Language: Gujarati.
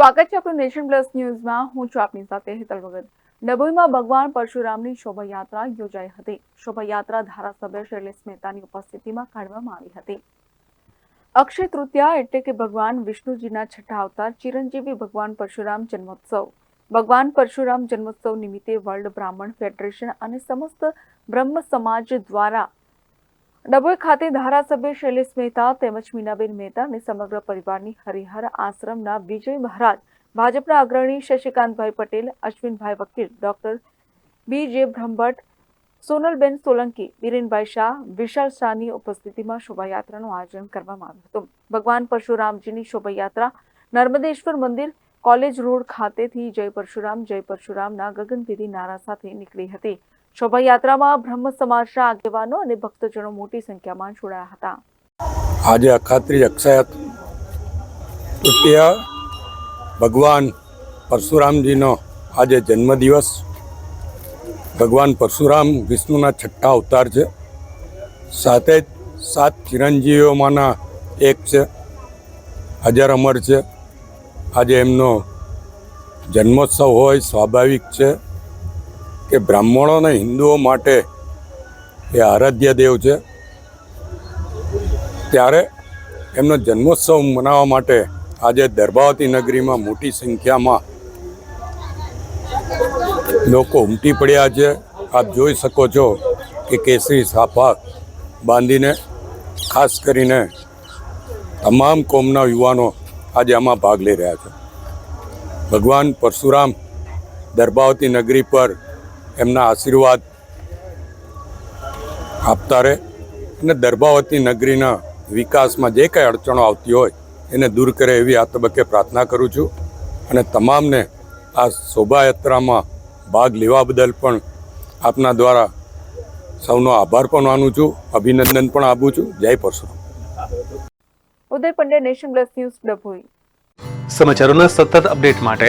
સ્વાગત છે આપણું નેશન પ્લસ ન્યૂઝમાં. હું છું આપની સાથે હેતલ ભગત. ડભોઈમાં ભગવાન પરશુરામની શોભાયાત્રા યોજાઈ હતી. શોભાયાત્રા ધારાસભ્ય શૈલેષ મહેતાની ઉપસ્થિતિમાં કાઢવામાં આવી હતી. અક્ષય તૃતીયા એટલે કે ભગવાન વિષ્ણુજીના છઠ્ઠા અવતાર, ચિરંજીવી ભગવાન પરશુરામ જન્મોત્સવ. ભગવાન પરશુરામ જન્મોત્સવ નિમિત્તે વર્લ્ડ બ્રાહ્મણ ફેડરેશન અને સમસ્ત બ્રહ્મ સમાજ દ્વારા ડભોઈ ખાતે ધારાસભ્ય શૈલેષ મહેતા તેમજ મીનાબેન મહેતા અને સમગ્ર પરિવારની હરિહર આશ્રમના વિજય મહારાજ, ભાજપના અગ્રણી શશિકાંતભાઈ પટેલ, અશ્વિનભાઈ વકીલ, ડોક્ટર બી જે બ્રહ્મભટ્ટ, સોનલબેન સોલંકી, બિરેનભાઈ શાહ, વિશાલ શાહની ઉપસ્થિતિમાં શોભાયાત્રાનું આયોજન કરવામાં આવ્યું હતું. ભગવાન પરશુરામજીની શોભાયાત્રા નર્મદેશ્વર મંદિર કોલેજ રોડ ખાતેથી જય પરશુરામ, જય પરશુરામના ગગનભેદી નારા સાથે નીકળી હતી. શોભાયાત્રામાં બ્રહ્મ સમાજના આગેવાનો અને ભક્તજનો મોટી સંખ્યામાં જોડાયા હતા. આજે અખાત્રી અક્ષય તૃતીય ભગવાન પરશુરામજીનો આજે જન્મદિવસ. ભગવાન પરશુરામ વિષ્ણુના છઠ્ઠા અવતાર છે. સાથે જ સાત ચિરંજીવીઓમાંના એક છે. અજર અમર છે. આજે એમનો જન્મોત્સવ હોય, સ્વાભાવિક છે. કે બ્રાહ્મણો અને હિન્દુઓ માટે એ આરાધ્ય દેવ છે. ત્યારે એમનો જન્મોત્સવ મનાવવા માટે આજે દર્ભાવતી નગરીમાં મોટી સંખ્યામાં લોકો ઉમટી પડ્યા છે. આપ જોઈ શકો છો કે કેસરી સાફા બાંધીને, ખાસ કરીને તમામ કોમના યુવાનો આજે આમાં ભાગ લઈ રહ્યા છે. ભગવાન પરશુરામ દર્ભાવતી નગરી પર એમના આશીર્વાદ આપતા રહે અને દર્ભાવતી નગરીના વિકાસમાં જે કાંઈ અડચણો આવતી હોય એને દૂર કરે એવી આ તબક્કે પ્રાર્થના કરું છું. અને તમામને આ શોભાયાત્રામાં ભાગ લેવા બદલ પણ આપના દ્વારા સૌનો આભાર પણ માનું છું. અભિનંદન પણ આપું છું. Jai Parshuram. Uday Pandya nation plus news Dabhoi. સમાચારોના સતત અપડેટ માટે